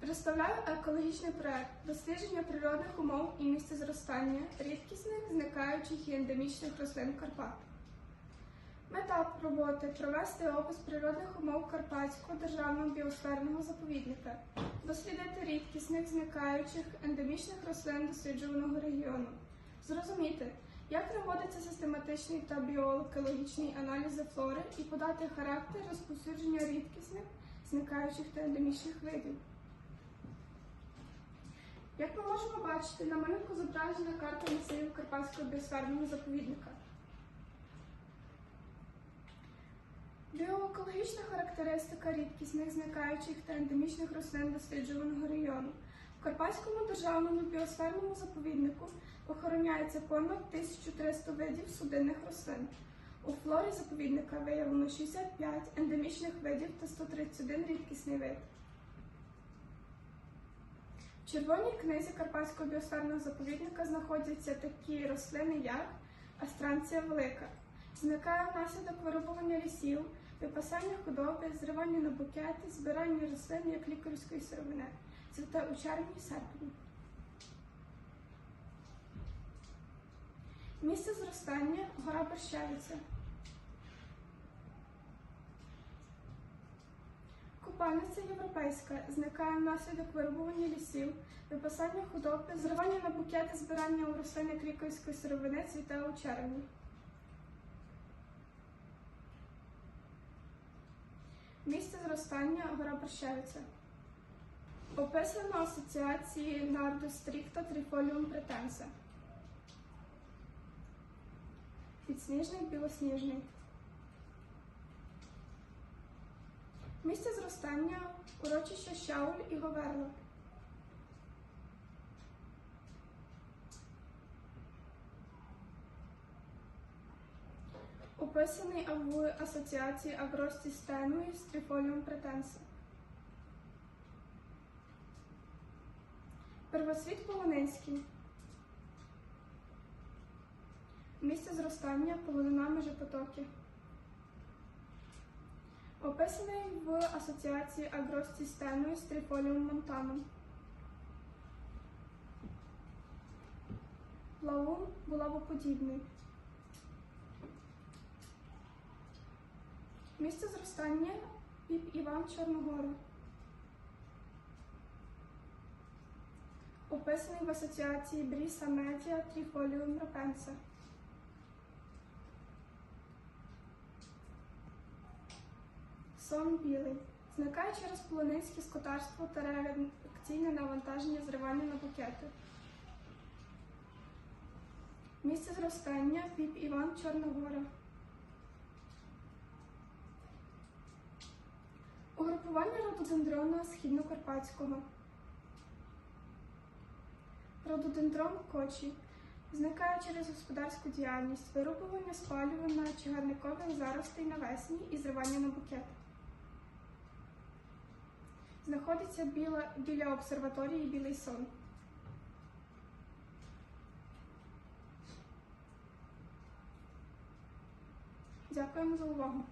Представляю екологічний проект дослідження природних умов і місця зростання рідкісних, зникаючих і ендемічних рослин Карпат. Мета роботи провести опис природних умов Карпатського державного біосферного заповідника, дослідити рідкісних, зникаючих, ендемічних рослин досліджуваного регіону, зрозуміти, як проводиться систематичний та біоекологічний аналізи флори і подати характер розповсюдження рідкісних, зникаючих та ендемічних видів. Як ми можемо бачити, на малюнку зображена карта масивів Карпатського біосферного заповідника. Біоекологічна характеристика рідкісних, зникаючих та ендемічних рослин досліджуваного району. В Карпатському державному біосферному заповіднику охороняється понад 1300 видів судинних рослин. У флорі заповідника виявлено 65 ендемічних видів та 131 рідкісний вид. В червоній книзі Карпатського біосферного заповідника знаходяться такі рослини, як астранція велика. Зникає внаслідок вирубування лісів, випасання худоби, зривання на букети, збирання рослин як лікарської сировини. Цвіте у червні серпні. Місце зростання гора Борщевиця. Купальниця європейська зникає внаслідок вирубування лісів, випасання худоби, зривання на букети, збирання у рослин як лікарської сировини цвіте у червні. Місце зростання гора Борщевиця. Описано асоціації stricta Trifolium pretensa. Підсніжник білосніжний. Місце зростання урочища Щауль і Говерло. Описаний в асоціації Агрості стеною з трифоліум претенса. Первосвіт Полонинський. Місце зростання полонина межепотоки. Описаний в асоціації Агрості стеною з трифоліум монтаном. Плаун булавоподібний. Місце зростання Піп Іван Чорногора. Описаний в асоціації Бріса Медіа Тріфоліум Рапенса. Сон білий. Зникає через полонинське скотарство та реакційне навантаження зривання на букети. Місце зростання Піп Іван Чорногора. Угрупування рододендрона східнокарпатського. Рододендрон кочі. Зникає через господарську діяльність, вирубування, спалювання чагарникових заростей навесні і зривання на букет. Знаходиться біля, біля обсерваторії Білий сон. Дякуємо за увагу.